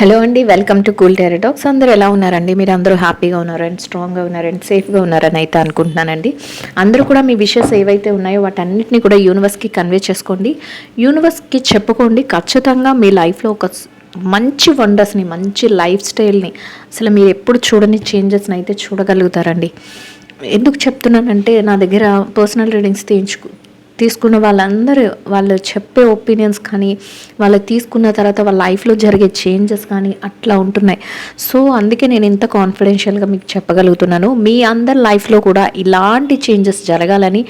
Hello అండి welcome to cool టెరటాక్స్ అందరూ ఎలా ఉన్నారండి? మీరు అందరూ హ్యాపీగా ఉన్నారండి స్ట్రాంగ్గా ఉన్నారండి సేఫ్గా ఉన్నారని అయితే అనుకుంటున్నానండి. అందరూ కూడా మీ విషెస్ ఏవైతే ఉన్నాయో వాటన్నిటిని కూడా యూనివర్స్కి కన్వే చేసుకోండి. యూనివర్స్కి చెప్పుకోండి. ఖచ్చితంగా మీ లైఫ్లో ఒక మంచి వండర్స్ని మంచి లైఫ్ స్టైల్ని అసలు మీరు ఎప్పుడు చూడని చేంజెస్ని అయితే చూడగలుగుతారండి. ఎందుకు చెప్తున్నానంటే నా దగ్గర పర్సనల్ రీడింగ్స్ తీయించుకు తీసుకున్న వాళ్ళందరూ వాళ్ళు చెప్పే ఒపీనియన్స్ కానీ వాళ్ళు తీసుకున్న తర్వాత వాళ్ళ లైఫ్లో జరిగే చేంజెస్ కానీ అట్లా ఉంటున్నాయి. సో అందుకే నేను ఇంత కాన్ఫిడెన్షియల్గా మీకు చెప్పగలుగుతున్నాను. మీ అందరి లైఫ్లో కూడా ఇలాంటి చేంజెస్ జరగాలని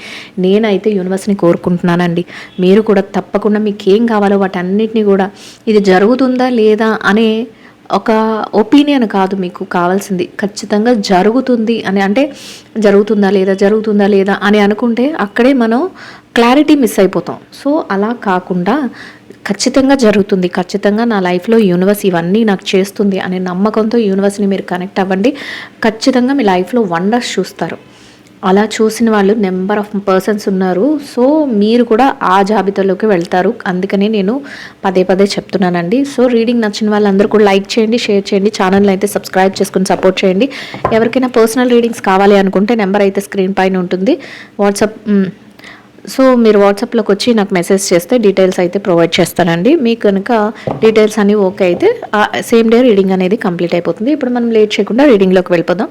నేనైతే యూనివర్స్ని కోరుకుంటున్నానండి. మీరు కూడా తప్పకుండా మీకు ఏం కావాలో వాటన్నిటిని కూడా ఇది జరుగుతుందా లేదా అనే ఒక ఒపీనియన్ కాదు మీకు కావాల్సింది. ఖచ్చితంగా జరుగుతుంది అని అంటే జరుగుతుందా లేదా జరుగుతుందా లేదా అని అనుకుంటే అక్కడే మనం క్లారిటీ మిస్ అయిపోతాం. సో అలా కాకుండా ఖచ్చితంగా జరుగుతుంది. ఖచ్చితంగా నా లైఫ్లో యూనివర్స్ ఇవన్నీ నాకు చేస్తుంది అనే నమ్మకంతో యూనివర్స్ని మీరు కనెక్ట్ అవ్వండి. ఖచ్చితంగా మీ లైఫ్లో వండర్స్ చూస్తారు. అలా చూసిన వాళ్ళు నెంబర్ ఆఫ్ పర్సన్స్ ఉన్నారు. సో మీరు కూడా ఆ జాబితాలోకి వెళ్తారు. అందుకని నేను పదే పదే చెప్తున్నానండి. సో రీడింగ్ నచ్చిన వాళ్ళందరూ కూడా లైక్ చేయండి షేర్ చేయండి ఛానల్ అయితే సబ్స్క్రైబ్ చేసుకుని సపోర్ట్ చేయండి. ఎవరికైనా పర్సనల్ రీడింగ్స్ కావాలి అనుకుంటే నెంబర్ అయితే స్క్రీన్ పైన ఉంటుంది. వాట్సాప్ సో మీరు వాట్సాప్లోకి వచ్చి నాకు మెసేజ్ చేస్తే డీటెయిల్స్ అయితే ప్రొవైడ్ చేస్తానండి. మీకు కనుక డీటెయిల్స్ అన్నీ ఓకే అయితే సేమ్ డే రీడింగ్ అనేది కంప్లీట్ అయిపోతుంది. ఇప్పుడు మనం లేట్ చేయకుండా రీడింగ్లోకి వెళ్ళిపోదాం.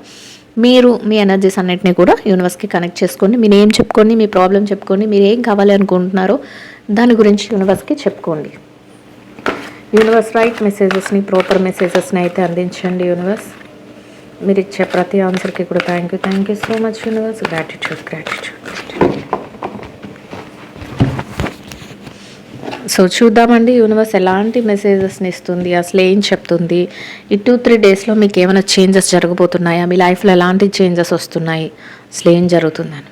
మీరు మీ ఎనర్జీస్ అన్నిటిని కూడా యూనివర్స్కి కనెక్ట్ చేసుకోండి. మీరు ఏం చెప్పుకోండి మీ ప్రాబ్లం చెప్పుకోండి మీరు ఏం కావాలి అనుకుంటున్నారో దాని గురించి యూనివర్స్కి చెప్పుకోండి. యూనివర్స్ రైట్ మెసేజెస్ని ప్రాపర్ మెసేజెస్ని అయితే అందించండి యూనివర్స్ మీరు ఇచ్చే ప్రతి ఆన్సర్కి కూడా thank you thank you so much universe gratitude gratitude so చూద్దామండి యూనివర్స్ ఎలాంటి మెసేజెస్ని ఇస్తుంది అసలు ఏం చెప్తుంది? ఈ టూ త్రీ డేస్లో మీకు ఏమైనా చేంజెస్ జరగబోతున్నాయా? మీ లైఫ్లో ఎలాంటి చేంజెస్ వస్తున్నాయి? అసలు ఏం జరుగుతుందని.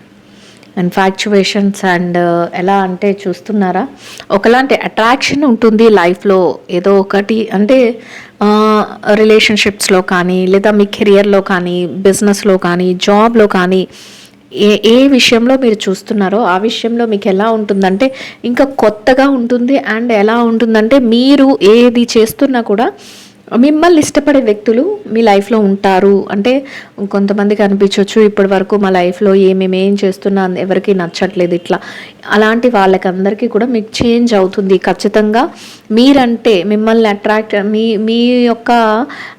అండ్ ఫ్యాక్చువేషన్స్ అండ్ ఎలా అంటే చూస్తున్నారా? ఒకలాంటి అట్రాక్షన్ ఉంటుంది లైఫ్లో ఏదో ఒకటి అంటే రిలేషన్షిప్స్లో కానీ లేదా మీ కెరియర్లో కానీ బిజినెస్లో కానీ జాబ్లో కానీ ఏ ఏ విషయంలో మీరు చూస్తున్నారో ఆ విషయంలో మీకు ఎలా ఉంటుందంటే ఇంకా కొత్తగా ఉంటుంది అండ్ ఎలా ఉంటుందంటే మీరు ఏది చేస్తున్నా కూడా మిమ్మల్ని ఇష్టపడే వ్యక్తులు మీ లైఫ్లో ఉంటారు. అంటే కొంతమందికి అనిపించవచ్చు ఇప్పటి వరకు మా లైఫ్లో ఏమేమి ఏం చేస్తున్నా ఎవరికి నచ్చట్లేదు ఇట్లా. అలాంటి వాళ్ళకందరికీ కూడా మీకు చేంజ్ అవుతుంది. ఖచ్చితంగా మీరంటే మిమ్మల్ని అట్రాక్ట్ మీ మీ యొక్క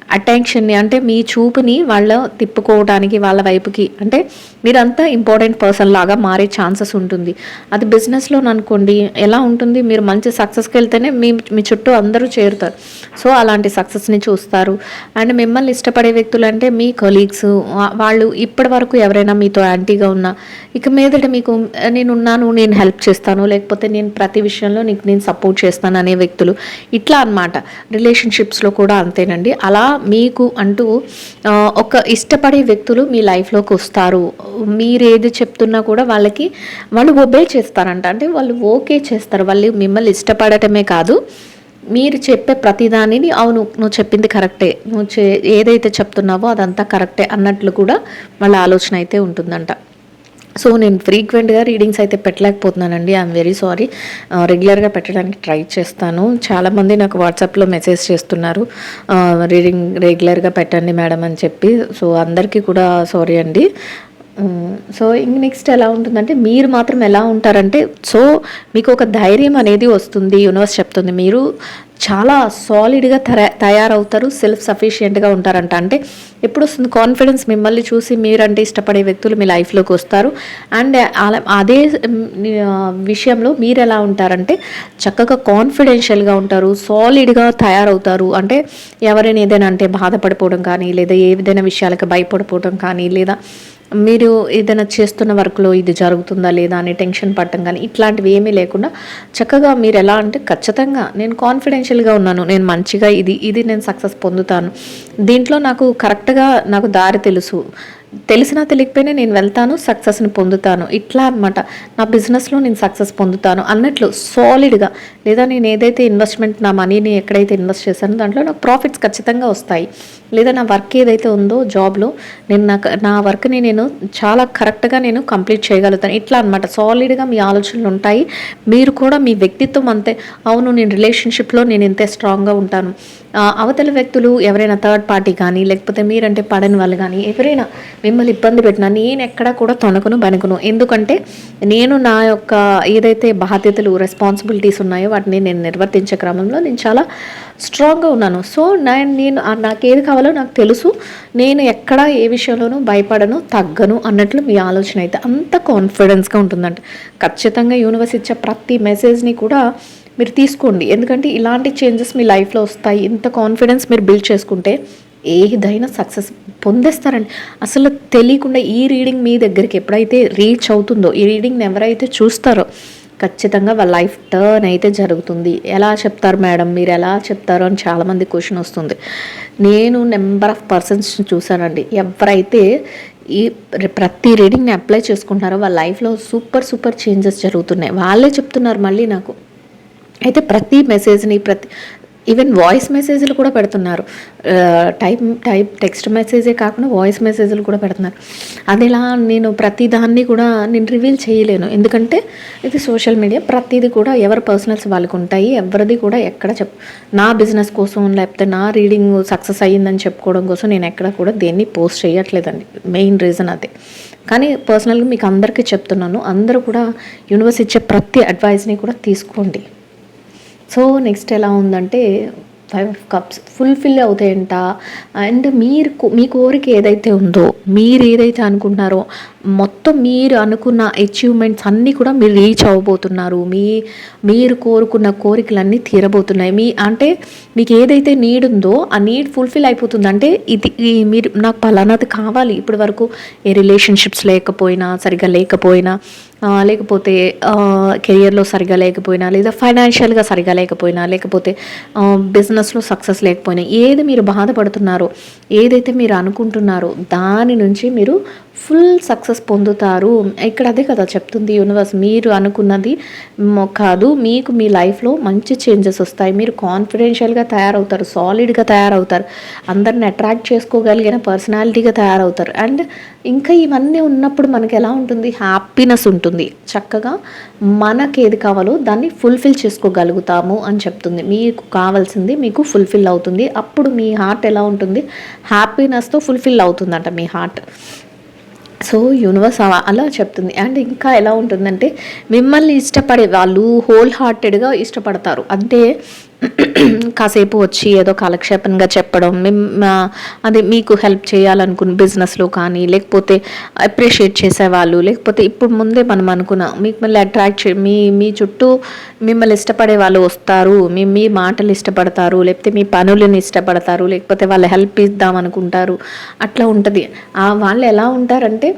అటెన్షన్ని అంటే మీ చూపుని వాళ్ళ తిప్పుకోవడానికి వాళ్ళ వైపుకి అంటే మీరంతా ఇంపార్టెంట్ పర్సన్ లాగా మారే ఛాన్సెస్ ఉంటుంది. అది బిజినెస్లో అనుకోండి ఎలా ఉంటుంది మీరు మంచి సక్సెస్కి వెళ్తేనే మీ మీ చుట్టూ అందరూ చేరుతారు. సో అలాంటి సక్సెస్ని చూస్తారు. అండ్ మిమ్మల్ని ఇష్టపడే వ్యక్తులు అంటే మీ కొలీగ్స్ వాళ్ళు ఇప్పటి వరకు ఎవరైనా మీతో యాంటీగా ఉన్నా ఇక మీదట మీకు నేను ఉన్నాను నేను హెల్ప్ చేస్తాను లేకపోతే నేను ప్రతి విషయంలో నీకు నేను సపోర్ట్ చేస్తాను అనే వ్యక్తులు ఇట్లా అన్నమాట. రిలేషన్షిప్స్లో కూడా అంతేనండి. అలా మీకు అంటూ ఒక ఇష్టపడే వ్యక్తులు మీ లైఫ్లోకి వస్తారు. మీరు ఏది చెప్తున్నా కూడా వాళ్ళకి వాళ్ళు ఒబే చేస్తారంట. అంటే వాళ్ళు ఓకే చేస్తారు. వాళ్ళు మిమ్మల్ని ఇష్టపడటమే కాదు మీరు చెప్పే ప్రతిదానిని అవును నువ్వు చెప్పింది కరెక్టే. నువ్వు చే ఏదైతే చెప్తున్నావో అదంతా కరెక్టే అన్నట్లు కూడా వాళ్ళ ఆలోచన అయితే ఉంటుందంట. సో నేను ఫ్రీక్వెంట్గా రీడింగ్స్ అయితే పెట్టలేకపోతున్నానండి. ఐఎమ్ వెరీ సారీ రెగ్యులర్గా పెట్టడానికి ట్రై చేస్తాను. చాలామంది నాకు వాట్సాప్లో మెసేజ్ చేస్తున్నారు. Uh, రీడింగ్ రెగ్యులర్గా పెట్టండి మేడం అని చెప్పి. సో అందరికీ కూడా సారీ అండి. సో ఇంక నెక్స్ట్ ఎలా ఉంటుందంటే మీరు మాత్రం ఎలా ఉంటారంటే సో మీకు ఒక ధైర్యం అనేది వస్తుంది యూనివర్స్ చెప్తుంది. మీరు చాలా సాలిడ్గా తయారవుతారు సెల్ఫ్ సఫిషియెంట్గా ఉంటారంట. అంటే ఎప్పుడు వస్తుంది కాన్ఫిడెన్స్ మిమ్మల్ని చూసి మీరంటే ఇష్టపడే వ్యక్తులు మీ లైఫ్లోకి వస్తారు. అండ్ అలా అదే విషయంలో మీరు ఎలా ఉంటారంటే చక్కగా కాన్ఫిడెన్షియల్గా ఉంటారు సాలిడ్గా తయారవుతారు. అంటే ఎవరైనా ఏదైనా అంటే బాధపడిపోవడం కానీ లేదా ఏదైనా విషయాలకు భయపడిపోవడం కానీ లేదా మీరు ఏదైనా చేస్తున్న వర్క్లో ఇది జరుగుతుందా లేదా అని టెన్షన్ పడటం కానీ ఇట్లాంటివి ఏమీ లేకుండా చక్కగా మీరు ఎలా అంటే ఖచ్చితంగా నేను కాన్ఫిడెన్షియల్గా ఉన్నాను నేను మంచిగా ఇది ఇది నేను సక్సెస్ పొందుతాను. దీంట్లో నాకు కరెక్ట్గా నాకు దారి తెలుసు. తెలిసినా తెలియకపోయినా నేను వెళ్తాను సక్సెస్ని పొందుతాను. ఇట్లా అనమాట నా బిజినెస్లో నేను సక్సెస్ పొందుతాను అన్నట్లు సాలిడ్గా లేదా నేను ఏదైతే ఇన్వెస్ట్మెంట్ నా మనీని ఎక్కడైతే ఇన్వెస్ట్ చేశానో దాంట్లో నాకు ప్రాఫిట్స్ ఖచ్చితంగా వస్తాయి. లేదా నా వర్క్ ఏదైతే ఉందో జాబ్లో నేను నాకు నా వర్క్ని నేను చాలా కరెక్ట్గా నేను కంప్లీట్ చేయగలుగుతాను. ఇట్లా అనమాట సాలిడ్గా మీ ఆలోచనలు ఉంటాయి. మీరు కూడా మీ వ్యక్తిత్వం అంతే. అవును నేను రిలేషన్షిప్లో నేను ఇంతే స్ట్రాంగ్గా ఉంటాను. అవతల వ్యక్తులు ఎవరైనా థర్డ్ పార్టీ కానీ లేకపోతే మీరంటే పడని వాళ్ళు కానీ ఎవరైనా మిమ్మల్ని ఇబ్బంది పెట్టినా నేను ఎక్కడా కూడా తొనకను బెనకను. ఎందుకంటే నేను నా యొక్క ఏదైతే బాధ్యతలు రెస్పాన్సిబిలిటీస్ ఉన్నాయో వాటిని నేను నిర్వర్తించే క్రమంలో నేను చాలా స్ట్రాంగ్గా ఉన్నాను. సో నేను నేను నాకు ఏది కావాలో నాకు తెలుసు. నేను ఎక్కడ ఏ విషయంలోనూ భయపడను తగ్గను అన్నట్లు మీ ఆలోచన అయితే అంత కాన్ఫిడెన్స్గా ఉంటుందంట. ఖచ్చితంగా యూనివర్స్ ఇచ్చే ప్రతి మెసేజ్ని కూడా మీరు తీసుకోండి. ఎందుకంటే ఇలాంటి చేంజెస్ మీ లైఫ్లో వస్తాయి. ఇంత కాన్ఫిడెన్స్ మీరు బిల్డ్ చేసుకుంటే ఏదైనా సక్సెస్ పొందేస్తారండి. అసలు తెలియకుండా ఈ రీడింగ్ మీ దగ్గరికి ఎప్పుడైతే రీచ్ అవుతుందో ఈ రీడింగ్ని ఎవరైతే చూస్తారో ఖచ్చితంగా వాళ్ళ లైఫ్ టర్న్ అయితే జరుగుతుంది. ఎలా చెప్తారు మేడం? మీరు ఎలా చెప్తారు? అని చాలామంది క్వశ్చన్ వస్తుంది. నేను నెంబర్ ఆఫ్ పర్సన్స్ చూసానండి ఎవరైతే ఈ ప్రతి రీడింగ్ని అప్లై చేసుకుంటున్నారో వాళ్ళ లైఫ్లో సూపర్ సూపర్ చేంజెస్ జరుగుతున్నాయి. వాళ్ళే చెప్తున్నారు మళ్ళీ నాకు. అయితే ప్రతి మెసేజ్ని ప్రతి ఈవెన్ వాయిస్ మెసేజ్లు కూడా పెడుతున్నారు. టైప్ టైప్ టెక్స్ట్ మెసేజే కాకుండా వాయిస్ మెసేజ్లు కూడా పెడుతున్నారు. అది ఎలా నేను ప్రతి దాన్ని కూడా నేను రివీల్ చేయలేను. ఎందుకంటే ఇది సోషల్ మీడియా ప్రతిది కూడా ఎవరి పర్సనల్స్ వాళ్ళకు ఉంటాయి. ఎవరిది కూడా ఎక్కడ చెప్ నా బిజినెస్ కోసం లేకపోతే నా రీడింగ్ సక్సెస్ అయ్యిందని చెప్పుకోవడం కోసం నేను ఎక్కడ కూడా దేన్ని పోస్ట్ చేయట్లేదండి. మెయిన్ రీజన్ అదే. కానీ పర్సనల్గా మీకు అందరికీ చెప్తున్నాను. అందరూ కూడా యూనివర్స్ ఇచ్చే ప్రతి అడ్వైస్ని కూడా తీసుకోండి. సో నెక్స్ట్ ఎలా ఉందంటే ఫైవ్ కప్స్ ఫుల్ఫిల్ అవుతాయంట. అండ్ మీరు మీ కోరిక ఏదైతే ఉందో మీరు ఏదైతే అనుకుంటున్నారో మొత్తం మీరు అనుకున్న అచీవ్మెంట్స్ అన్నీ కూడా మీరు రీచ్ అవ్వబోతున్నారు. మీ మీరు కోరుకున్న కోరికలన్నీ తీరబోతున్నాయి. మీ అంటే మీకు ఏదైతే నీడ్ ఉందో ఆ నీడ్ ఫుల్ఫిల్ అయిపోతుంది. అంటే ఇది ఈ మీరు నాకు పలానాది కావాలి. ఇప్పటి వరకు ఏ రిలేషన్షిప్స్ లేకపోయినా సరిగ్గా లేకపోయినా లేకపోతే కెరియర్లో సరిగా లేకపోయినా లేదా ఫైనాన్షియల్గా సరిగా లేకపోయినా లేకపోతే బిజినెస్లో సక్సెస్ లేకపోయినా ఏది మీరు బాధపడుతున్నారో ఏదైతే మీరు అనుకుంటున్నారో దాని నుంచి మీరు ఫుల్ సక్సెస్ పొందుతారు. ఇక్కడ అదే కదా చెప్తుంది యూనివర్స్ మీరు అనుకున్నది కాదు. మీకు మీ లైఫ్లో మంచి చేంజెస్ వస్తాయి. మీరు కాన్ఫిడెన్షియల్గా తయారవుతారు సాలిడ్గా తయారవుతారు. అందరిని అట్రాక్ట్ చేసుకోగలిగిన పర్సనాలిటీగా తయారవుతారు. అండ్ ఇంకా ఇవన్నీ ఉన్నప్పుడు మనకి ఎలా ఉంటుంది? హ్యాపీనెస్ ఉంటుంది. చక్కగా మనకి ఏది కావాలో దాన్ని ఫుల్ఫిల్ చేసుకోగలుగుతాము అని చెప్తుంది. మీకు కావాల్సింది మీకు ఫుల్ఫిల్ అవుతుంది. అప్పుడు మీ హార్ట్ ఎలా ఉంటుంది? హ్యాపీనెస్తో ఫుల్ఫిల్ అవుతుందంట మీ హార్ట్. సో యూనివర్స్ అలా చెప్తుంది. అండ్ ఇంకా ఎలా ఉంటుందంటే మిమ్మల్ని ఇష్టపడే వాళ్ళు హోల్ హార్టెడ్గా ఇష్టపడతారు. అంటే కాసేపు వచ్చి ఏదో కాలక్షేపంగా చెప్పడం మిమ్- అది మీకు హెల్ప్ చేయాలనుకున్న బిజినెస్లో కానీ లేకపోతే అప్రిషియేట్ చేసేవాళ్ళు లేకపోతే ఇప్పుడు ముందే మనం అనుకున్నాం మిమ్మల్ని అట్రాక్ట్ చే మీ మీ చుట్టూ మిమ్మల్ని ఇష్టపడే వాళ్ళు వస్తారు మీ మీ మాటలు ఇష్టపడతారు లేకపోతే మీ పనులను ఇష్టపడతారు లేకపోతే వాళ్ళు హెల్ప్ ఇద్దాం అనుకుంటారు అట్లా ఉంటుంది. ఆ వాళ్ళు ఎలా ఉంటారంటే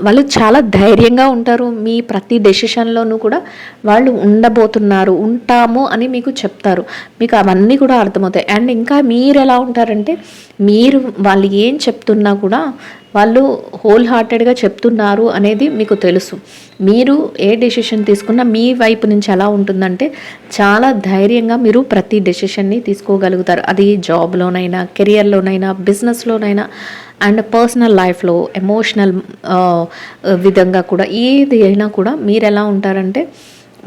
వాళ్ళు చాలా ధైర్యంగా ఉంటారు. మీ ప్రతి డెసిషన్లోనూ కూడా వాళ్ళు ఉండబోతున్నారు. ఉంటాము అని మీకు చెప్తారు. మీకు అవన్నీ కూడా అర్థమవుతాయి. అండ్ ఇంకా మీరు ఎలా ఉంటారంటే మీరు వాళ్ళు ఏం చెప్తున్నా కూడా వాళ్ళు హోల్ హార్టెడ్గా చెప్తున్నారు అనేది మీకు తెలుసు. మీరు ఏ డెసిషన్ తీసుకున్నా మీ వైపు నుంచి ఎలా ఉంటుందంటే చాలా ధైర్యంగా మీరు ప్రతి డెసిషన్ని తీసుకోగలుగుతారు. అది జాబ్లోనైనా కెరియర్లోనైనా బిజినెస్లోనైనా అండ్ పర్సనల్ లైఫ్లో ఎమోషనల్ విధంగా కూడా ఏది అయినా కూడా మీరు ఎలా ఉంటారంటే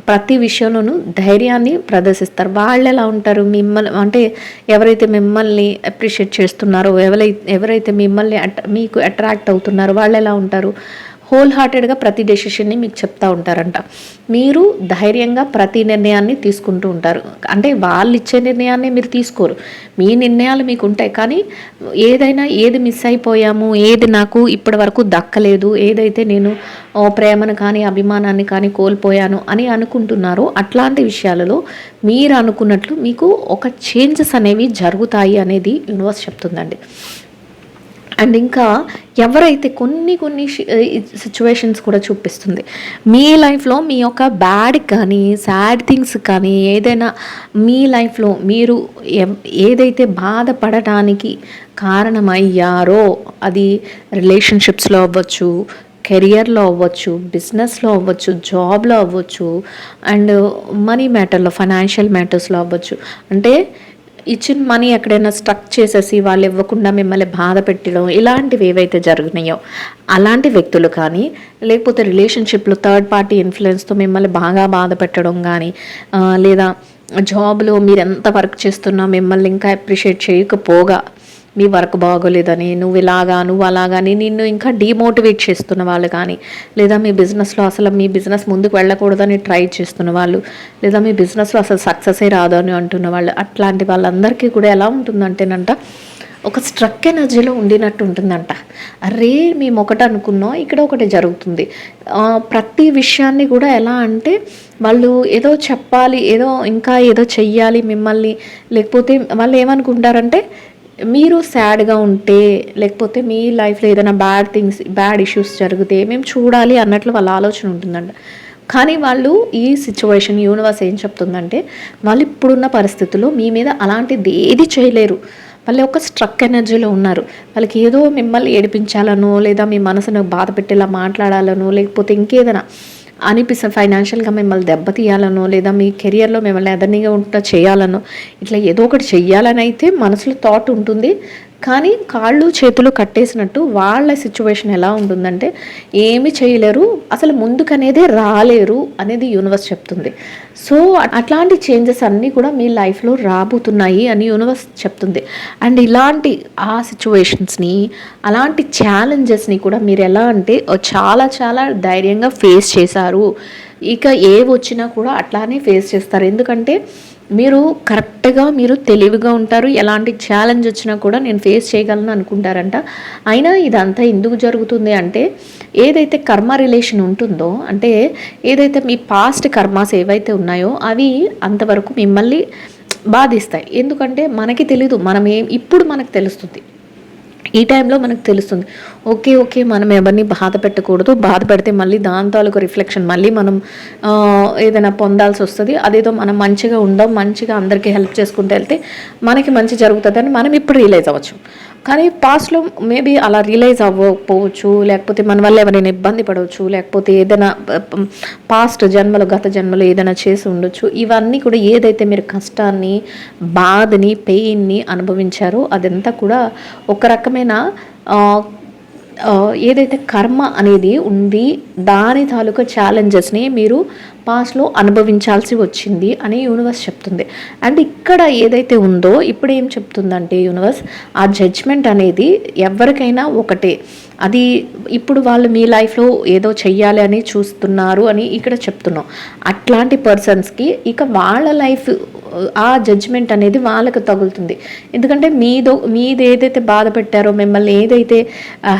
ప్రతి విషయంలోనూ ధైర్యాన్ని ప్రదర్శిస్తారు. వాళ్ళు ఎలా ఉంటారు? మిమ్మల్ని అంటే ఎవరైతే మిమ్మల్ని అప్రిషియేట్ చేస్తున్నారో ఎవరైతే ఎవరైతే మిమ్మల్ని అట్ మీకు అట్రాక్ట్ అవుతున్నారో వాళ్ళు ఎలా ఉంటారు? హోల్ హార్టెడ్గా ప్రతి డెసిషన్ని మీకు చెప్తా ఉంటారంట. మీరు ధైర్యంగా ప్రతి నిర్ణయాన్ని తీసుకుంటూ ఉంటారు. అంటే వాళ్ళు ఇచ్చే నిర్ణయాన్ని మీరు తీసుకోరు. మీ నిర్ణయాలు మీకు ఉంటాయి కానీ ఏదైనా ఏది మిస్ అయిపోయాము ఏది నాకు ఇప్పటి వరకు దక్కలేదు ఏదైతే నేను ప్రేమను కానీ అభిమానాన్ని కానీ కోల్పోయాను అని అనుకుంటున్నారో అట్లాంటి విషయాలలో మీరు అనుకున్నట్లు మీకు ఒక చేంజెస్ అనేవి జరుగుతాయి అనేది యూనివర్స్ చెప్తుందండి. అండ్ ఇంకా ఎవరైతే కొన్ని కొన్ని సిచ్యువేషన్స్ కూడా చూపిస్తుంది మీ లైఫ్లో మీ యొక్క బ్యాడ్ కానీ సాడ్ థింగ్స్ కానీ ఏదైనా మీ లైఫ్లో మీరు ఏదైతే బాధపడటానికి కారణమయ్యారో అది రిలేషన్షిప్స్లో అవ్వచ్చు కెరియర్లో అవ్వచ్చు బిజినెస్లో అవ్వచ్చు జాబ్లో అవ్వచ్చు అండ్ మనీ మ్యాటర్లో ఫైనాన్షియల్ మ్యాటర్స్లో అవ్వచ్చు. అంటే ఇచ్చిన మనీ ఎక్కడైనా స్ట్రక్ చేసేసి వాళ్ళు ఇవ్వకుండా మిమ్మల్ని బాధ పెట్టడం ఇలాంటివి ఏవైతే జరిగినాయో అలాంటి వ్యక్తులు కానీ లేకపోతే రిలేషన్షిప్లో థర్డ్ పార్టీ ఇన్ఫ్లుయెన్స్తో మిమ్మల్ని బాగా బాధ పెట్టడం కానీ లేదా జాబ్లో మీరు ఎంత వర్క్ చేస్తున్నా మిమ్మల్ని ఇంకా అప్రిషియేట్ చేయకపోగా మీ వర్క్ బాగోలేదని నువ్వు ఇలాగా నువ్వు అలాగని నిన్ను ఇంకా డిమోటివేట్ చేస్తున్న వాళ్ళు కానీ లేదా మీ బిజినెస్లో అసలు మీ బిజినెస్ ముందుకు వెళ్ళకూడదని ట్రై చేస్తున్న వాళ్ళు లేదా మీ బిజినెస్లో అసలు సక్సెసే రాదు అని అంటున్న వాళ్ళు అట్లాంటి వాళ్ళందరికీ కూడా ఎలా ఉంటుందంటేనంట ఒక స్ట్రక్ ఎనర్జీలో ఉండినట్టు ఉంటుందంట. అరే మేము ఒకటి అనుకున్నాం ఇక్కడ ఒకటి జరుగుతుంది. ప్రతి విషయాన్ని కూడా ఎలా అంటే వాళ్ళు ఏదో చెప్పాలి ఏదో ఇంకా ఏదో చెయ్యాలి మిమ్మల్ని లేకపోతే వాళ్ళు ఏమనుకుంటారంటే మీరు సాడ్గా ఉంటే లేకపోతే మీ లైఫ్లో ఏదైనా బ్యాడ్ థింగ్స్ బ్యాడ్ ఇష్యూస్ జరిగితే మేము చూడాలి అన్నట్లు వాళ్ళ ఆలోచన ఉంటుందంట. కానీ వాళ్ళు ఈ సిచ్యువేషన్ యూనివర్స్ ఏం చెప్తుందంటే వాళ్ళు ఇప్పుడున్న పరిస్థితుల్లో మీ మీద అలాంటిది ఏది చేయలేరు. వాళ్ళు ఒక స్ట్రక్ ఎనర్జీలో ఉన్నారు. వాళ్ళకి ఏదో మిమ్మల్ని ఏడిపించాలనో లేదా మీ మనసును బాధ పెట్టేలా మాట్లాడాలనో లేకపోతే ఇంకేదైనా అనిపిస్తుంది. ఫైనాన్షియల్గా మిమ్మల్ని దెబ్బతీయాలనో లేదా మీ కెరియర్లో మిమ్మల్ని ఎదర్నీగా ఉంటా చేయాలనో ఇట్లా ఏదో ఒకటి చెయ్యాలని అయితే మనసులో థాట్ ఉంటుంది. కానీ కాళ్ళు చేతులు కట్టేసినట్టు వాళ్ళ సిచ్యువేషన్ ఎలా ఉంటుందంటే ఏమి చేయలేరు అసలు ముందుకనేదే రాలేరు అనేది యూనివర్స్ చెప్తుంది. సో అట్లాంటి చేంజెస్ అన్నీ కూడా మీ లైఫ్లో రాబోతున్నాయి అని యూనివర్స్ చెప్తుంది. అండ్ ఇలాంటి ఆ సిచ్యువేషన్స్ని అలాంటి ఛాలెంజెస్ని కూడా మీరు ఎలా అంటే చాలా చాలా ధైర్యంగా ఫేస్ చేశారు. ఇక ఏ వచ్చినా కూడా అట్లానే ఫేస్ చేస్తారు. ఎందుకంటే మీరు కరెక్ట్గా మీరు తెలివిగా ఉంటారు ఎలాంటి ఛాలెంజ్ వచ్చినా కూడా నేను ఫేస్ చేయగలను అనుకుంటారంట. అయినా ఇదంతా ఎందుకు జరుగుతుంది అంటే ఏదైతే కర్మ రిలేషన్ ఉంటుందో అంటే ఏదైతే మీ పాస్ట్ కర్మాస్ ఏవైతే ఉన్నాయో అవి అంతవరకు మిమ్మల్ని బాధిస్తాయి. ఎందుకంటే మనకి తెలీదు మనం ఏం ఇప్పుడు మనకు తెలుస్తుంది. ఈ టైంలో మనకు తెలుస్తుంది. ఓకే ఓకే మనం ఎవరిని బాధ పెట్టకూడదు. బాధ పెడితే మళ్ళీ దాని తాలూకు రిఫ్లెక్షన్ మళ్ళీ మనం ఏదైనా పొందాల్సి వస్తుంది. అదేదో మనం మంచిగా ఉందాం మంచిగా అందరికీ హెల్ప్ చేసుకుంటూ వెళ్తే మనకి మంచి జరుగుతుందని మనం ఇప్పుడు రియలైజ్ అవ్వచ్చు. కానీ పాస్ట్లో మేబీ అలా రియలైజ్ అవ్వకపోవచ్చు లేకపోతే మన వల్ల ఎవరైనా ఇబ్బంది పడవచ్చు లేకపోతే ఏదైనా పాస్ట్ జన్మలో గత జన్మలో ఏదైనా చేసి ఉండొచ్చు. ఇవన్నీ కూడా ఏదైతే మీరు కష్టాన్ని బాధని పెయిన్ని అనుభవించారో అదంతా కూడా ఒక రకమైన ఏదైతే కర్మ అనేది ఉంది దాని తాలూకా ఛాలెంజెస్ని మీరు పాస్ట్లో అనుభవించాల్సి వచ్చింది అని యూనివర్స్ చెప్తుంది. అండ్ ఇక్కడ ఏదైతే ఉందో ఇప్పుడు ఏం చెప్తుందంటే యూనివర్స్ ఆ జడ్జ్మెంట్ అనేది ఎవరికైనా ఒకటే. అది ఇప్పుడు వాళ్ళు మీ లైఫ్లో ఏదో చెయ్యాలి అని చూస్తున్నారు అని ఇక్కడ చెప్తున్నాం. అట్లాంటి పర్సన్స్కి ఇక వాళ్ళ లైఫ్ ఆ జడ్జ్మెంట్ అనేది వాళ్ళకు తగులుతుంది. ఎందుకంటే మీదో మీది ఏదైతే బాధ పెట్టారో మిమ్మల్ని ఏదైతే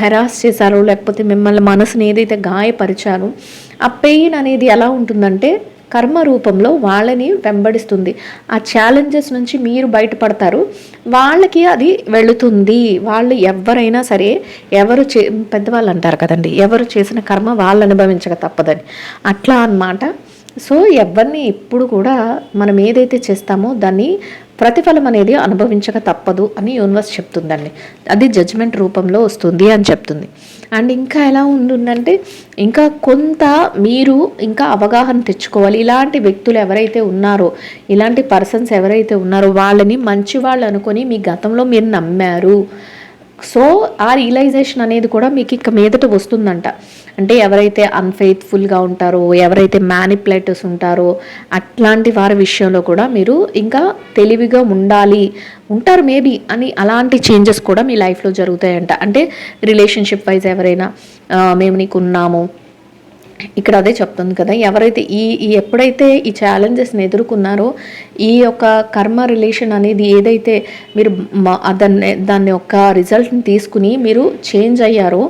హెరాస్ చేశారో లేకపోతే మిమ్మల్ని మనసుని ఏదైతే గాయపరిచారో ఆ పెయిన్ అనేది ఎలా ఉంటుందంటే కర్మ రూపంలో వాళ్ళని వెంబడిస్తుంది. ఆ ఛాలెంజెస్ నుంచి మీరు బయటపడతారు. వాళ్ళకి అది వెళుతుంది. వాళ్ళు ఎవరైనా సరే ఎవరు చే పెద్దవాళ్ళు అంటారు కదండి. ఎవరు చేసిన కర్మ వాళ్ళు అనుభవించక తప్పదని. అట్లా అన్నమాట. సో ఎవరిని ఎప్పుడు కూడా మనం ఏదైతే చేస్తామో దాన్ని ప్రతిఫలం అనేది అనుభవించక తప్పదు అని యూనివర్స్ చెప్తుందండి. అది జడ్జ్మెంట్ రూపంలో వస్తుంది అని చెప్తుంది. అండ్ ఇంకా ఎలా ఉంటుందంటే ఇంకా కొంత మీరు ఇంకా అవగాహన తెచ్చుకోవాలి. ఇలాంటి వ్యక్తులు ఎవరైతే ఉన్నారో ఇలాంటి పర్సన్స్ ఎవరైతే ఉన్నారో వాళ్ళని మంచి వాళ్ళు అనుకొని మీ గతంలో మీరు నమ్మారు. సో ఆ రియలైజేషన్ అనేది కూడా మీకు ఇక మీదట వస్తుందంట. అంటే ఎవరైతే అన్ఫెయిత్ఫుల్గా ఉంటారో ఎవరైతే మ్యానిపులేటర్స్ ఉంటారో అట్లాంటి వారి విషయంలో కూడా మీరు ఇంకా తెలివిగా ఉండాలి ఉంటారు మేబీ అని అలాంటి చేంజెస్ కూడా మీ లైఫ్లో జరుగుతాయంట. అంటే రిలేషన్షిప్ వైజ్ ఎవరైనా మేము నీకు ఉన్నాము ఇక్కడ అదే చెప్తుంది కదా ఎవరైతే ఈ ఎప్పుడైతే ఈ ఛాలెంజెస్ని ఎదుర్కొన్నారో ఈ యొక్క కర్మ రిలేషన్ అనేది ఏదైతే మీరు దాన్ని దాన్ని యొక్క రిజల్ట్ని తీసుకుని మీరు చేంజ్ అయ్యారో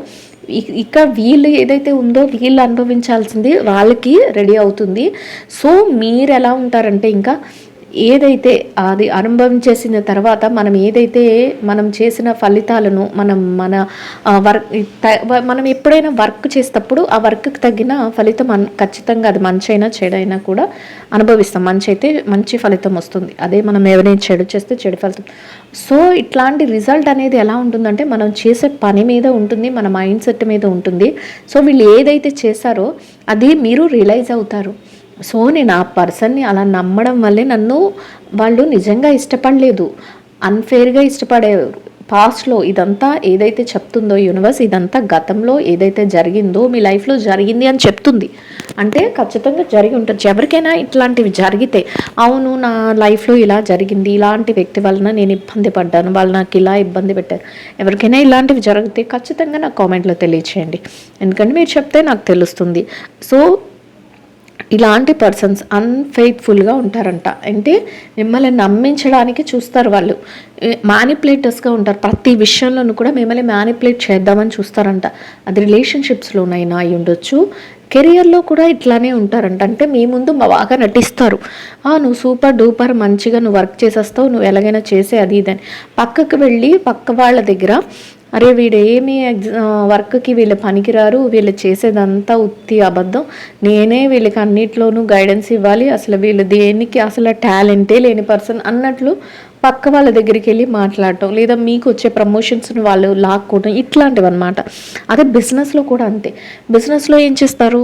ఇక ఇక్కడ వీళ్ళు ఏదైతే ఉందో వీళ్ళు అనుభవించాల్సింది వాళ్ళకి రెడీ అవుతుంది. సో మీరు ఎలా ఉంటారంటే ఇంకా ఏదైతే అది అనుభవం చేసిన తర్వాత మనం ఏదైతే మనం చేసిన ఫలితాలను మనం మన వర్క్ మనం ఎప్పుడైనా వర్క్ చేసేటప్పుడు ఆ వర్క్కి తగ్గిన ఫలితం ఖచ్చితంగా అది మంచి అయినా చెడైనా కూడా అనుభవిస్తాం. మంచి అయితే మంచి ఫలితం వస్తుంది. అదే మనం ఎవరైనా చెడు చేస్తే చెడు ఫలితం. సో ఇట్లాంటి రిజల్ట్ అనేది ఎలా ఉంటుందంటే మనం చేసే పని మీద ఉంటుంది మన మైండ్ సెట్ మీద ఉంటుంది. సో వీళ్ళు ఏదైతే చేశారో అది మీరు రియలైజ్ అవుతారు. సో నేను ఆ పర్సన్ని అలా నమ్మడం వల్లే నన్ను వాళ్ళు నిజంగా ఇష్టపడలేదు. అన్ఫేర్గా ఇష్టపడేవారు పాస్ట్లో ఇదంతా ఏదైతే చెప్తుందో యూనివర్స్ ఇదంతా గతంలో ఏదైతే జరిగిందో మీ లైఫ్లో జరిగింది అని చెప్తుంది. అంటే ఖచ్చితంగా జరిగి ఉంటుంది. ఎవరికైనా ఇట్లాంటివి జరిగితే అవును నా లైఫ్లో ఇలా జరిగింది ఇలాంటి వ్యక్తి వలన నేను ఇబ్బంది పడ్డాను వాళ్ళు నాకు ఇలా ఇబ్బంది పెట్టారు. ఎవరికైనా ఇలాంటివి జరిగితే ఖచ్చితంగా నాకు కామెంట్లో తెలియచేయండి. ఎందుకంటే మీరు చెప్తే నాకు తెలుస్తుంది. సో ఇలాంటి పర్సన్స్ అన్ఫెయిత్ఫుల్గా ఉంటారంట. అంటే మిమ్మల్ని నమ్మించడానికి చూస్తారు వాళ్ళు. మ్యానిపులేటర్స్గా ఉంటారు. ప్రతి విషయంలోనూ కూడా మిమ్మల్ని మ్యానిపులేట్ చేద్దామని చూస్తారంట. అది రిలేషన్షిప్స్లోనైనా అయి ఉండొచ్చు. కెరియర్లో కూడా ఇట్లానే ఉంటారంట. అంటే మీ ముందు బాగా నటిస్తారు. నువ్వు సూపర్ డూపర్ మంచిగా నువ్వు వర్క్ చేసేస్తావు. నువ్వు ఎలాగైనా చేసే అది ఇదని. పక్కకు వెళ్ళి పక్క వాళ్ళ దగ్గర అరే వీడు ఏమి వర్క్కి వీళ్ళు పనికిరారు వీళ్ళు చేసేదంతా ఉత్తి అబద్ధం. నేనే వీళ్ళకి అన్నిట్లోనూ గైడెన్స్ ఇవ్వాలి. అసలు వీళ్ళు దేనికి అసలు టాలెంటే లేని పర్సన్ అన్నట్లు పక్క వాళ్ళ దగ్గరికి వెళ్ళి మాట్లాడటం లేదా మీకు వచ్చే ప్రమోషన్స్ని వాళ్ళు లాక్కోవడం ఇట్లాంటివి అనమాట అదే బిజినెస్లో కూడా అంతే. బిజినెస్లో ఏం చేస్తారు?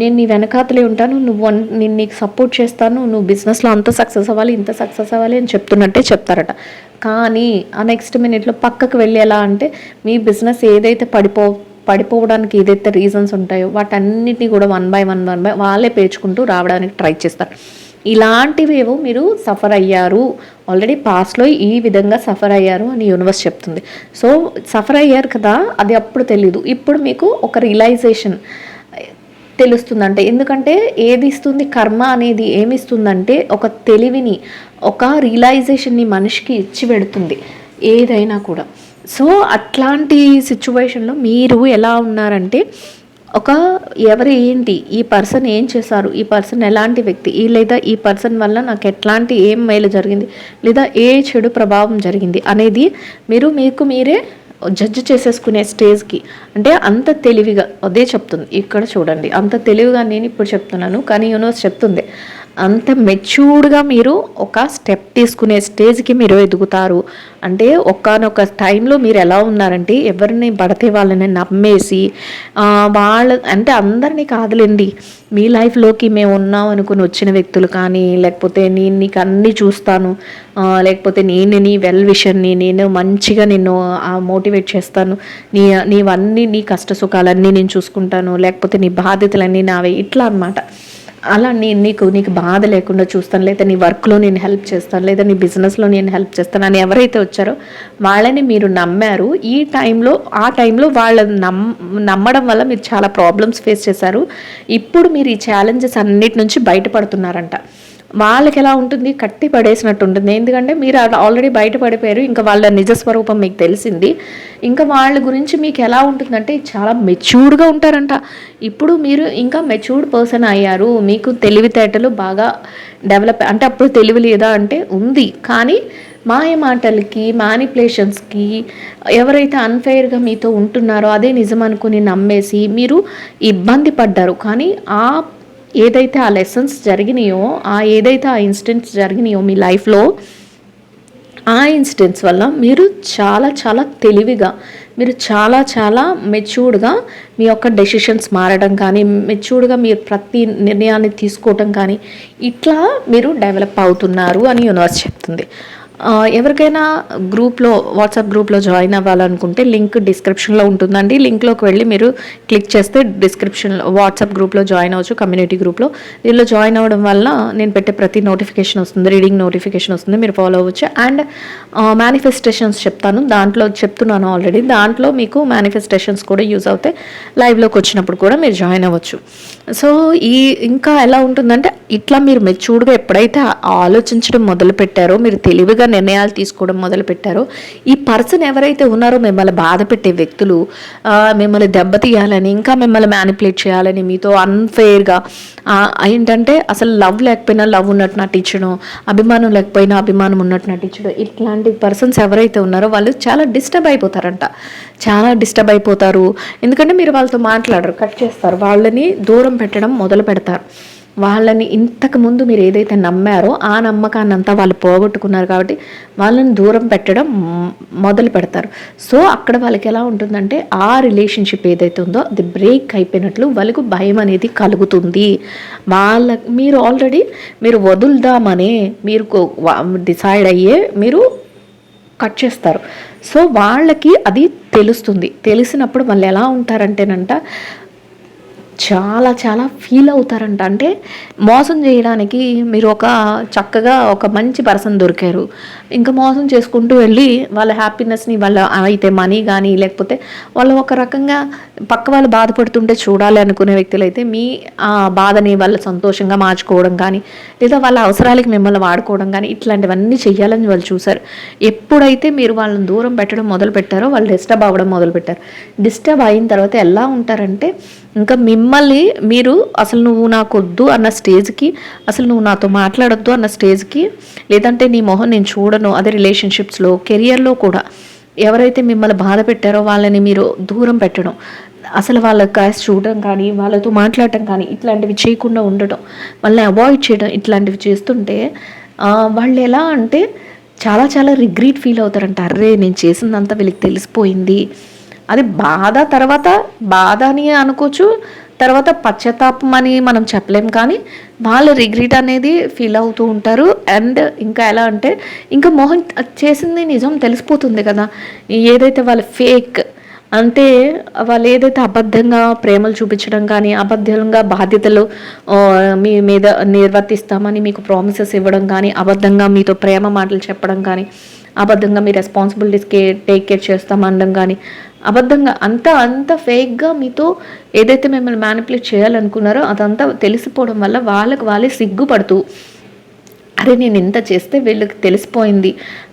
నేను నీ వెనకాతలే ఉంటాను నువ్వు నేను నీకు సపోర్ట్ చేస్తాను నువ్వు బిజినెస్లో అంత సక్సెస్ అవ్వాలి ఇంత సక్సెస్ అవ్వాలి అని చెప్తున్నట్టే చెప్తారట. కానీ ఆ నెక్స్ట్ మినిట్లో పక్కకు వెళ్ళి ఎలా అంటే మీ బిజినెస్ ఏదైతే పడిపో పడిపోవడానికి ఏదైతే రీజన్స్ ఉంటాయో వాటన్నిటిని కూడా one by one one by వాళ్ళే పేర్చుకుంటూ రావడానికి ట్రై చేస్తారు. ఇలాంటివి ఏవో మీరు సఫర్ అయ్యారు. ఆల్రెడీ పాస్ట్లో ఈ విధంగా సఫర్ అయ్యారు అని యూనివర్స్ చెప్తుంది. సో సఫర్ అయ్యారు కదా అది అప్పుడు తెలీదు. ఇప్పుడు మీకు ఒక రియలైజేషన్ తెలుస్తుందంటే ఎందుకంటే ఏది ఇస్తుంది కర్మ అనేది ఏమిస్తుందంటే ఒక తెలివిని ఒక రియలైజేషన్ని మనిషికి ఇచ్చి పెడుతుంది ఏదైనా కూడా. సో అట్లాంటి సిచ్యువేషన్లో మీరు ఎలా ఉన్నారంటే ఒక ఎవరు ఏంటి ఈ పర్సన్ ఏం చేశారు ఈ పర్సన్ ఎలాంటి వ్యక్తి ఈ లేదా ఈ పర్సన్ వల్ల నాకు ఎట్లాంటి ఏం మేలు జరిగింది లేదా ఏ చెడు ప్రభావం జరిగింది అనేది మీరు మీకు మీరే జడ్జ్ చేసేసుకునే స్టేజ్కి. అంటే అంత తెలివిగా అదే చెప్తుంది. ఇక్కడ చూడండి అంత తెలివిగా నేను ఇప్పుడు చెప్తున్నాను కానీ యూనివర్స్ చెప్తుంది. అంత మెచ్యూర్డ్గా మీరు ఒక స్టెప్ తీసుకునే స్టేజ్కి మీరు ఎదుగుతారు. అంటే ఒక్కనొక టైంలో మీరు ఎలా ఉన్నారంటే ఎవరిని పడితే వాళ్ళని నమ్మేసి వాళ్ళ అంటే అందరినీ కాదులేండి. మీ లైఫ్లోకి మేము ఉన్నాం అనుకుని వచ్చిన వ్యక్తులు కానీ లేకపోతే నేను నీకు అన్నీ చూస్తాను లేకపోతే నేను నీ వెల్ విషన్ని నేను మంచిగా నిన్ను మోటివేట్ చేస్తాను. నీ నీవన్నీ నీ కష్ట సుఖాలన్నీ నేను చూసుకుంటాను లేకపోతే నీ బాధ్యతలన్నీ నావే ఇట్లా అనమాట అలా నేను నీకు నీకు బాధ లేకుండా చూస్తాను లేదా నీ వర్క్లో నేను హెల్ప్ చేస్తాను లేదా నీ బిజినెస్లో నేను హెల్ప్ చేస్తాను అని ఎవరైతే వచ్చారో వాళ్ళని మీరు నమ్మారు. ఈ టైంలో ఆ టైంలో వాళ్ళ నమ్ నమ్మడం వల్ల మీరు చాలా ప్రాబ్లమ్స్ ఫేస్ చేశారు. ఇప్పుడు మీరు ఈ ఛాలెంజెస్ అన్నిటి నుంచి బయటపడుతున్నారంట. వాళ్ళకి ఎలా ఉంటుంది? కట్టి పడేసినట్టు ఉంటుంది ఎందుకంటే మీరు ఆల్రెడీ బయటపడిపోయారు. ఇంకా వాళ్ళ నిజస్వరూపం మీకు తెలిసింది. ఇంకా వాళ్ళ గురించి మీకు ఎలా ఉంటుందంటే చాలా మెచ్యూర్డ్గా ఉంటారంట. ఇప్పుడు మీరు ఇంకా మెచ్యూర్డ్ పర్సన్ అయ్యారు. మీకు తెలివితేటలు బాగా డెవలప్ అంటే అప్పుడు తెలివి లేదా అంటే ఉంది. కానీ మాయ మాటలకి మ్యానిపులేషన్స్కి ఎవరైతే అన్ఫెయిర్గా మీతో ఉంటున్నారో అదే నిజం అనుకుని నమ్మేసి మీరు ఇబ్బంది పడ్డారు. కానీ ఆ ఏదైతే ఆ లెసన్స్ జరిగినాయో ఆ ఏదైతే ఆ ఇన్సిడెంట్స్ జరిగినాయో మీ లైఫ్లో ఆ ఇన్సిడెంట్స్ వల్ల మీరు చాలా చాలా తెలివిగా మీరు చాలా చాలా మెచ్యూర్డ్గా మీ యొక్క డెసిషన్స్ మారడం కానీ మెచ్యూర్డ్గా మీరు ప్రతి నిర్ణయాన్ని తీసుకోవటం కానీ ఇట్లా మీరు డెవలప్ అవుతున్నారు అని యూనివర్స్ చెప్తుంది. ఎవరికైనా గ్రూప్లో వాట్సాప్ గ్రూప్లో జాయిన్ అవ్వాలనుకుంటే లింక్ డిస్క్రిప్షన్లో ఉంటుందండి. లింక్లోకి వెళ్ళి మీరు క్లిక్ చేస్తే డిస్క్రిప్షన్లో వాట్సాప్ గ్రూప్లో జాయిన్ అవ్వచ్చు కమ్యూనిటీ గ్రూప్లో. దీనిలో జాయిన్ అవ్వడం వల్ల నేను పెట్టే ప్రతి నోటిఫికేషన్ వస్తుంది రీడింగ్ నోటిఫికేషన్ వస్తుంది మీరు ఫాలో అవ్వచ్చు. అండ్ మేనిఫెస్టేషన్స్ చెప్తాను. దాంట్లో చెప్తున్నాను ఆల్రెడీ. దాంట్లో మీకు మేనిఫెస్టేషన్స్ కూడా యూజ్ అవుతాయి. లైవ్లోకి వచ్చినప్పుడు కూడా మీరు జాయిన్ అవ్వచ్చు. సో ఈ ఇంకా ఎలా ఉంటుందంటే ఇట్లా మీరు మెచ్యూర్డ్గా ఎప్పుడైతే ఆలోచించడం మొదలు పెట్టారో మీరు తెలివిగా నిర్ణయాలు తీసుకోవడం మొదలుపెట్టారో. ఈ పర్సన్ ఎవరైతే ఉన్నారో మిమ్మల్ని బాధ పెట్టే వ్యక్తులు మిమ్మల్ని దెబ్బతీయాలని ఇంకా మిమ్మల్ని మ్యానిపులేట్ చేయాలని మీతో అన్ఫెయిర్గా ఏంటంటే అసలు లవ్ లేకపోయినా లవ్ ఉన్నట్టు నటించడం అభిమానం లేకపోయినా అభిమానం ఉన్నట్టు నటించడం ఇట్లాంటి పర్సన్స్ ఎవరైతే ఉన్నారో వాళ్ళు చాలా డిస్టర్బ్ అయిపోతారంట. చాలా డిస్టర్బ్ అయిపోతారు. ఎందుకంటే మీరు వాళ్ళతో మాట్లాడరు కట్ చేస్తారు. వాళ్ళని దూరం పెట్టడం మొదలు పెడతారు వాళ్ళని ఇంతకు ముందు మీరు ఏదైతే నమ్మారో ఆ నమ్మకాన్ని అంతా వాళ్ళు పోగొట్టుకున్నారు కాబట్టి వాళ్ళని దూరం పెట్టడం మొదలు పెడతారు. సో అక్కడ వాళ్ళకి ఎలా ఉంటుందంటే ఆ రిలేషన్షిప్ ఏదైతే ఉందో అది బ్రేక్ అయిపోయినట్లు వాళ్ళకు భయం అనేది కలుగుతుంది. వాళ్ళ మీరు ఆల్రెడీ మీరు వదులుదామనే మీరు డిసైడ్ అయ్యే మీరు కట్ చేస్తారు. సో వాళ్ళకి అది తెలుస్తుంది. తెలిసినప్పుడు వాళ్ళు ఎలా ఉంటారంటేనంట చాలా చాలా ఫీల్ అవుతారంట. అంటే మోసం చేయడానికి మీరు ఒక చక్కగా ఒక మంచి పర్సన్ దొరికారు. ఇంకా మోసం చేసుకుంటూ వెళ్ళి వాళ్ళ హ్యాపీనెస్ని వాళ్ళ అయితే మనీ కానీ లేకపోతే వాళ్ళు ఒక రకంగా పక్క వాళ్ళు బాధపడుతుంటే చూడాలి అనుకునే వ్యక్తులు అయితే మీ ఆ బాధని వాళ్ళ సంతోషంగా మార్చుకోవడం కానీ లేదా వాళ్ళ అవసరాలకి మిమ్మల్ని వాడుకోవడం కానీ ఇట్లాంటివన్నీ చేయాలని వాళ్ళు చూశారు. ఎప్పుడైతే మీరు వాళ్ళని దూరం పెట్టడం మొదలు పెట్టారో వాళ్ళు డిస్టర్బ్ అవ్వడం మొదలు పెట్టారు డిస్టర్బ్ అయిన తర్వాత ఎలా ఉంటారంటే ఇంకా మిమ్మల్ని మిమ్మల్ని మీరు అసలు నువ్వు నాకు వద్దు అన్న స్టేజ్కి అసలు నువ్వు నాతో మాట్లాడొద్దు అన్న స్టేజ్కి లేదంటే నీ మొహం నేను చూడను అదే రిలేషన్షిప్స్లో కెరియర్లో కూడా ఎవరైతే మిమ్మల్ని బాధ పెట్టారో వాళ్ళని మీరు దూరం పెట్టడం అసలు వాళ్ళ కాస్ చూడడం కానీ వాళ్ళతో మాట్లాడటం కానీ ఇట్లాంటివి చేయకుండా ఉండటం వాళ్ళని అవాయిడ్ చేయడం ఇట్లాంటివి చేస్తుంటే వాళ్ళు ఎలా అంటే చాలా చాలా రిగ్రీట్ ఫీల్ అవుతారంట. అర్రే నేను చేసిందంతా వీళ్ళకి తెలిసిపోయింది. అది బాధ తర్వాత బాధ అని అనుకోవచ్చు తర్వాత పశ్చాత్తాపం అని మనం చెప్పలేం కానీ వాళ్ళు రిగ్రెట్ అనేది ఫీల్ అవుతూ ఉంటారు. అండ్ ఇంకా ఎలా అంటే ఇంకా మోహన్ చేసింది నిజం తెలిసిపోతుంది కదా. ఏదైతే వాళ్ళ ఫేక్ అంటే వాళ్ళు ఏదైతే అబద్ధంగా ప్రేమలు చూపించడం కానీ అబద్ధంగా బాధ్యతలు మీ మీద నిర్వర్తిస్తామని మీకు ప్రామిసెస్ ఇవ్వడం కానీ అబద్ధంగా మీతో ప్రేమ మాటలు చెప్పడం కానీ అబద్ధంగా మీ రెస్పాన్సిబిలిటీస్కి టేక్ కేర్ చేస్తామనడం కానీ అబద్ధంగా అంతా అంత ఫేక్గా మీతో ఏదైతే మిమ్మల్ని మ్యానిపులేట్ చేయాలనుకున్నారో అదంతా తెలిసిపోవడం వల్ల వాళ్ళకు వాళ్ళే సిగ్గుపడుతూ అరే నేను ఇంత చేస్తే వీళ్ళకి తెలిసిపోయింది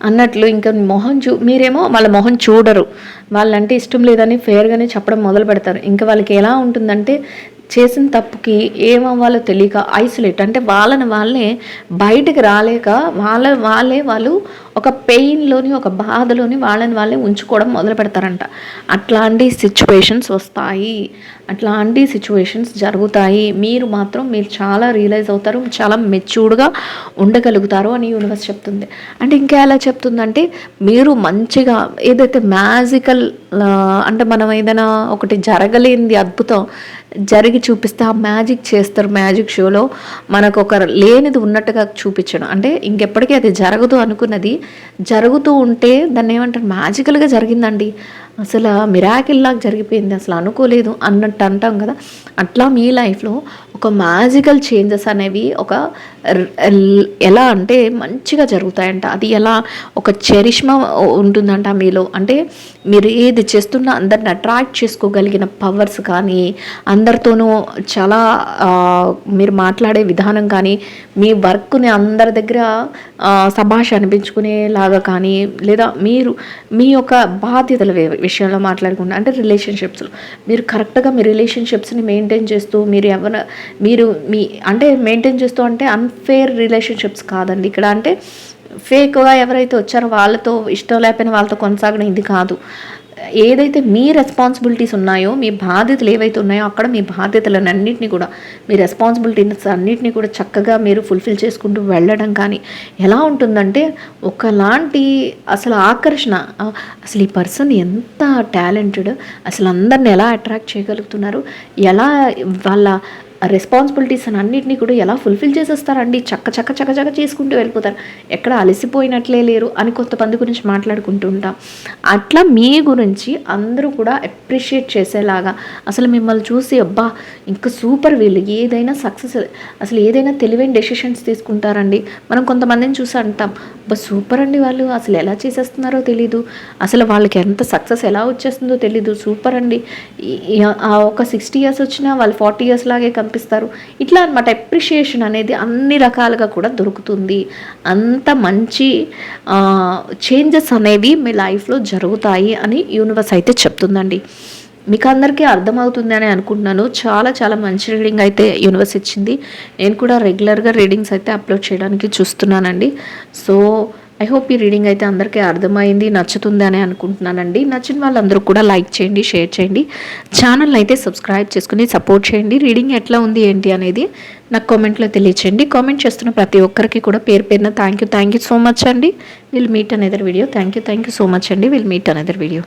అన్నట్లు ఇంకా మొహం చూ మీరేమో వాళ్ళ మొహం చూడరు. వాళ్ళంటే ఇష్టం లేదని ఫేర్గానే చెప్పడం మొదలు పెడతారు. ఇంకా వాళ్ళకి ఎలా ఉంటుందంటే చేసిన తప్పుకి ఏమవ్వాలో తెలియక ఐసోలేట్. అంటే వాళ్ళని వాళ్ళే బయటకు రాలేక వాళ్ళ వాళ్ళే వాళ్ళు ఒక పెయిన్లోని ఒక బాధలోని వాళ్ళని వాళ్ళే ఉంచుకోవడం మొదలు పెడతారంట. అట్లాంటి సిచ్యువేషన్స్ వస్తాయి. అట్లాంటి సిచ్యువేషన్స్ జరుగుతాయి. మీరు మాత్రం మీరు చాలా రియలైజ్ అవుతారు చాలా మెచ్యూర్డ్గా ఉండగలుగుతారు అని యూనివర్స్ చెప్తుంది. అంటే ఇంకా ఎలా చెప్తుందంటే మీరు మంచిగా ఏదైతే మ్యాజికల్ అంటే మనం ఏదైనా ఒకటి జరగలేనిది అద్భుతం జరిగి చూపిస్తే ఆ మ్యాజిక్ చేస్తారు మ్యాజిక్ షోలో. మనకు ఒక లేనిది ఉన్నట్టుగా చూపించడం. అంటే ఇంకెప్పటికీ అది జరగదు అనుకున్నది. జరుగుతూ ఉంటే దాన్ని ఏమంటారు? మ్యాజికల్గా జరిగిందండి. అసలు మిరాకిల్ లాగా జరిగిపోయింది. అసలు అనుకోలేదు. అన్నట్టు అంటాం కదా. అట్లా మీ లైఫ్లో ఒక మ్యాజికల్ చేంజెస్ అనేవి ఒక ఎలా అంటే మంచిగా జరుగుతాయంట. అది ఎలా ఒక చరిష్మా ఉంటుందంట మీలో. అంటే మీరు ఏది చేస్తున్నా అందరిని అట్రాక్ట్ చేసుకోగలిగిన పవర్స్ కానీ అందరితోనూ చాలా మీరు మాట్లాడే విధానం కానీ మీ వర్క్ని అందరి దగ్గర సభాష అనిపించుకునేలాగా కానీ లేదా మీరు మీ యొక్క బాధ్యతలు విషయంలో మాట్లాడకుండా అంటే రిలేషన్షిప్స్లో మీరు కరెక్ట్గా మీ రిలేషన్షిప్స్ని మెయింటైన్ చేస్తూ మీరు ఎవరు మీరు మీ అంటే మెయింటైన్ చేస్తూ అంటే అన్ఫేర్ రిలేషన్షిప్స్ కాదండి. ఇక్కడ అంటే ఫేక్గా ఎవరైతే వచ్చారో వాళ్ళతో ఇష్టం లేకపోయిన వాళ్ళతో కొనసాగడం ఇది కాదు. ఏదైతే మీ రెస్పాన్సిబిలిటీస్ ఉన్నాయో మీ బాధ్యతలు ఏవైతే ఉన్నాయో అక్కడ మీ బాధ్యతలను అన్నింటినీ కూడా మీ రెస్పాన్సిబిలిటీస్ అన్నింటినీ కూడా చక్కగా మీరు ఫుల్ఫిల్ చేసుకుంటూ వెళ్ళడం కానీ ఎలా ఉంటుందంటే ఒకలాంటి అసలు ఆకర్షణ అసలు ఈ పర్సన్ ఎంత టాలెంటెడ్ అసలు అందరిని ఎలా అట్రాక్ట్ చేయగలుగుతున్నారు ఎలా వాళ్ళ రెస్పాన్సిబిలిటీస్ అని అన్నింటినీ కూడా ఎలా ఫుల్ఫిల్ చేసేస్తారండి? చక్క చక్క చక్క చక్క చేసుకుంటూ వెళ్ళిపోతారు. ఎక్కడ అలసిపోయినట్లే లేరు అని కొంతమంది గురించి మాట్లాడుకుంటూ ఉంటాం. అట్లా మీ గురించి అందరూ కూడా అప్రిషియేట్ చేసేలాగా అసలు మిమ్మల్ని చూసి అబ్బా ఇంకా సూపర్ వీళ్ళు. ఏదైనా సక్సెస్ అసలు ఏదైనా తెలివైన డెసిషన్స్ తీసుకుంటారండి. మనం కొంతమందిని చూసి అంటాం అబ్బా సూపర్ అండి వాళ్ళు. అసలు ఎలా చేసేస్తున్నారో తెలీదు. అసలు వాళ్ళకి ఎంత సక్సెస్ ఎలా వచ్చేస్తుందో తెలీదు. సూపర్ అండి. ఆ ఒక సిక్స్టీ ఇయర్స్ వచ్చినా వాళ్ళు ఫార్టీ ఇయర్స్ లాగే కంప్ పంపిస్తారు ఇట్లా అనమాట అప్రిషియేషన్ అనేది అన్ని రకాలుగా కూడా దొరుకుతుంది. అంత మంచి చేంజెస్ అనేవి మీ లైఫ్లో జరుగుతాయి అని యూనివర్స్ అయితే చెప్తుందండి. మీకు అందరికీ అర్థమవుతుంది అని అనుకుంటున్నాను. చాలా చాలా మంచి రీడింగ్ అయితే యూనివర్స్ ఇచ్చింది. నేను కూడా రెగ్యులర్గా రీడింగ్స్ అయితే అప్లోడ్ చేయడానికి చూస్తున్నానండి. సో ఐ హోప్ ఈ రీడింగ్ అయితే అందరికీ అర్థమైంది నచ్చుతుంది అని అనుకుంటున్నానండి. నచ్చిన వాళ్ళందరూ కూడా లైక్ చేయండి షేర్ చేయండి. ఛానల్ అయితే సబ్స్క్రైబ్ చేసుకుని సపోర్ట్ చేయండి. రీడింగ్ ఎట్లా ఉంది ఏంటి అనేది నాకు కామెంట్లో తెలియచేయండి. కామెంట్ చేస్తున్న ప్రతి ఒక్కరికి కూడా పేరు పేరున thank you thank you so much అండి. Will meet another video thank you thank you so much అండి. Will meet another video